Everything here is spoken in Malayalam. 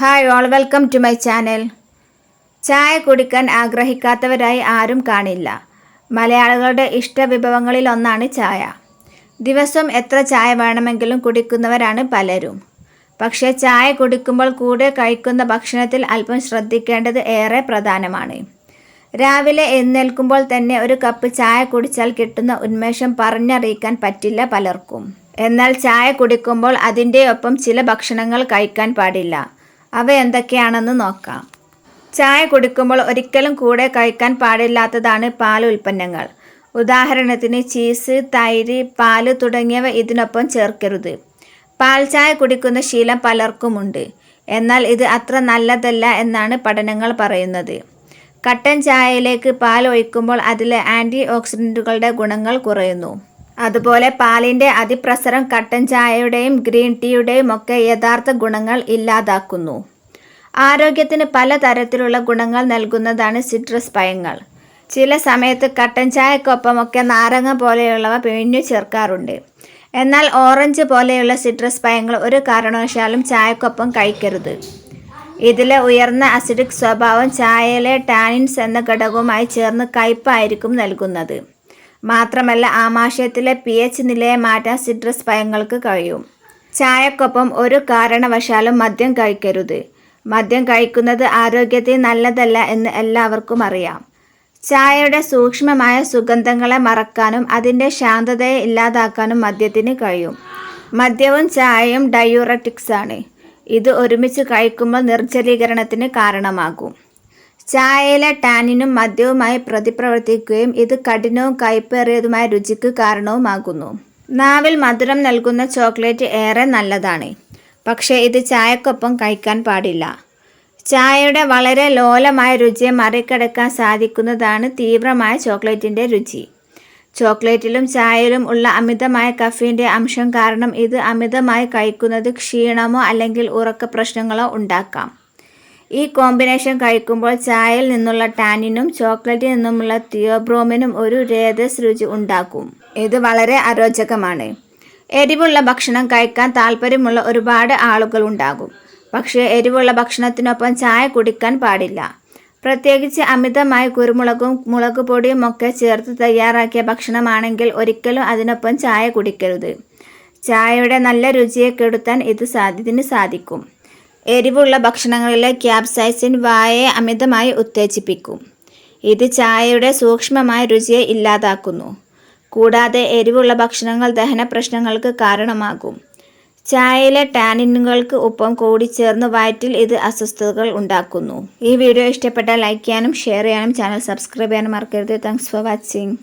Hi all welcome to my channel ചായ കുടിക്കാൻ ആഗ്രഹിക്കാത്തവരായി ആരും കാണില്ല. മലയാളികളുടെ ഇഷ്ട വിഭവങ്ങളിൽ ഒന്നാണ് ചായ. ദിവസം എത്ര ചായ വേണമെങ്കിലും കുടിക്കുന്നവരാണ് പലരും. പക്ഷേ ചായ കുടിക്കുമ്പോൾ കൂടെ കഴിക്കുന്ന ഭക്ഷണത്തിൽ അല്പം ശ്രദ്ധിക്കേണ്ടത് ഏറെ പ്രധാനമാണ്. രാവിലെ എഴുന്നേൽക്കുമ്പോൾ തന്നെ ഒരു കപ്പ് ചായ കുടിച്ചാൽ കിട്ടുന്ന ഉന്മേഷം പറഞ്ഞറിയിക്കാൻ പറ്റില്ല പലർക്കും. എന്നാൽ ചായ കുടിക്കുമ്പോൾ അതിന്റെ ഒപ്പം ചില ഭക്ഷണങ്ങൾ കഴിക്കാൻ പാടില്ല. അവ എന്തൊക്കെയാണെന്ന് നോക്കാം. ചായ കുടിക്കുമ്പോൾ ഒരിക്കലും കൂടെ കഴിക്കാൻ പാടില്ലാത്തതാണ് പാൽ ഉൽപ്പന്നങ്ങൾ. ഉദാഹരണത്തിന് ചീസ് തൈര് പാൽ തുടങ്ങിയവ ഇതിനൊപ്പം ചേർക്കരുത്. പാൽ ചായ കുടിക്കുന്ന ശീലം പലർക്കുമുണ്ട്. എന്നാൽ ഇത് അത്ര നല്ലതല്ല എന്നാണ് പഠനങ്ങൾ പറയുന്നത്. കട്ടൻ ചായയിലേക്ക് പാൽ ഒഴിക്കുമ്പോൾ അതിലെ ആന്റി ഓക്സിഡന്റുകളുടെ ഗുണങ്ങൾ കുറയുന്നു. അതുപോലെ പാലിന്റെ അതിപ്രസരം കട്ടൻ ചായയുടെയും ഗ്രീൻ ടീയുടെയും ഒക്കെ യഥാർത്ഥ ഗുണങ്ങൾ ഇല്ലാതാക്കുന്നു. ആരോഗ്യത്തിന് പലതരത്തിലുള്ള ഗുണങ്ങൾ നൽകുന്നതാണ് സിട്രസ് പഴങ്ങൾ ചില സമയത്ത് കട്ടൻ ചായക്കൊപ്പമൊക്കെ നാരങ്ങ പോലെയുള്ളവ പിഴിഞ്ഞു ചേർക്കാറുണ്ട്. എന്നാൽ ഓറഞ്ച് പോലെയുള്ള സിട്രസ് പഴങ്ങൾ ഒരു കാരണവശാലും ചായക്കൊപ്പം കഴിക്കരുത്. ഇതിലെ ഉയർന്ന അസിഡിക് സ്വഭാവം ചായയിലെ ടാനിൻസ് എന്ന ഘടകവുമായി ചേർന്ന് കയ്പായിരിക്കും നൽകുന്നത്. മാത്രമല്ല ആമാശയത്തിലെ പി എച്ച് നിലയെ മാറ്റാൻ സിട്രസ് പയങ്ങൾക്ക് കഴിയും. ചായക്കൊപ്പം ഒരു കാരണവശാലും മദ്യം കഴിക്കരുത്. മദ്യം കഴിക്കുന്നത് ആരോഗ്യത്തിന് നല്ലതല്ല എന്ന് എല്ലാവർക്കും അറിയാം. ചായയുടെ സൂക്ഷ്മമായ സുഗന്ധങ്ങളെ മറക്കാനും അതിന്റെ ശാന്തതയെ ഇല്ലാതാക്കാനും മദ്യത്തിന് കഴിയും. മദ്യവും ചായയും ഡയൂററ്റിക്സ് ആണ്. ഇത് ഒരുമിച്ച് കഴിക്കുമ്പോൾ നിർജലീകരണത്തിന് കാരണമാകും. ചായയിലെ ടാനിനും മദ്യവുമായി പ്രതിപ്രവർത്തിക്കുകയും ഇത് കഠിനവും കയ്പേറിയതുമായ രുചിക്ക് കാരണവുമാകുന്നു. നാവിൽ മധുരം നൽകുന്ന ചോക്ലേറ്റ് ഏറെ നല്ലതാണ്. പക്ഷേ ഇത് ചായക്കൊപ്പം കഴിക്കാൻ പാടില്ല. ചായയുടെ വളരെ ലോലമായ രുചിയെ മറികടക്കാൻ സാധിക്കുന്നതാണ് തീവ്രമായ ചോക്ലേറ്റിന്റെ രുചി. ചോക്ലേറ്റിലും ചായയിലും ഉള്ള അമിതമായ കഫീന്റെ അംശം കാരണം ഇത് അമിതമായി കഴിക്കുന്നത് ക്ഷീണമോ അല്ലെങ്കിൽ ഉറക്ക പ്രശ്നങ്ങളോ ഉണ്ടാക്കാം. ഈ കോമ്പിനേഷൻ കഴിക്കുമ്പോൾ ചായയിൽ നിന്നുള്ള ടാനിനും ചോക്ലേറ്റിൽ നിന്നുമുള്ള തിയോബ്രോമിനും ഒരു രേതസ് രുചി ഉണ്ടാക്കും. ഇത് വളരെ അരോചകമാണ്. എരിവുള്ള ഭക്ഷണം കഴിക്കാൻ താല്പര്യമുള്ള ഒരുപാട് ആളുകൾ ഉണ്ടാകും. പക്ഷേ എരിവുള്ള ഭക്ഷണത്തിനൊപ്പം ചായ കുടിക്കാൻ പാടില്ല. പ്രത്യേകിച്ച് അമിതമായ കുരുമുളകും മുളക് പൊടിയും ഒക്കെ ചേർത്ത് തയ്യാറാക്കിയ ഭക്ഷണമാണെങ്കിൽ ഒരിക്കലും അതിനൊപ്പം ചായ കുടിക്കരുത്. ചായയുടെ നല്ല രുചിയെ കെടുത്താൻ ഇത് സാധ്യതിന് സാധിക്കും. എരിവുള്ള ഭക്ഷണങ്ങളിലെ ക്യാപ്സൈസിൻ വായയെ അമിതമായി ഉത്തേജിപ്പിക്കും. ഇത് ചായയുടെ സൂക്ഷ്മമായ രുചിയെ ഇല്ലാതാക്കുന്നു. കൂടാതെ എരിവുള്ള ഭക്ഷണങ്ങൾ ദഹന പ്രശ്നങ്ങൾക്ക് കാരണമാകും. ചായയിലെ ടാനിനുകൾക്ക് ഒപ്പം കൂടിച്ചേർന്ന് വയറ്റിൽ ഇത് അസ്വസ്ഥതകൾ ഉണ്ടാക്കുന്നു. ഈ വീഡിയോ ഇഷ്ടപ്പെട്ടാൽ ലൈക്ക് ചെയ്യാനും ഷെയർ ചെയ്യാനും ചാനൽ സബ്സ്ക്രൈബ് ചെയ്യാനും മറക്കരുത്. Thanks for watching.